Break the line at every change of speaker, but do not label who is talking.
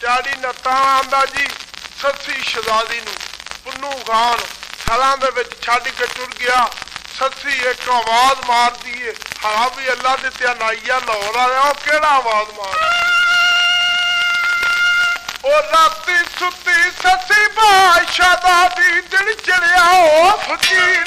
daddy نتاں آندا جی سسی شہزادی نو پنو خان سلاں دے وچ چھڈ کے ٹر گیا سسی ایک آواز مار دیئے ہاں بھی اللہ دے تیا نائیا لاہور آیا او کیڑا آواز مار او راتی ستی سسی بادشاہ دا دی دل چڑیا او فقیر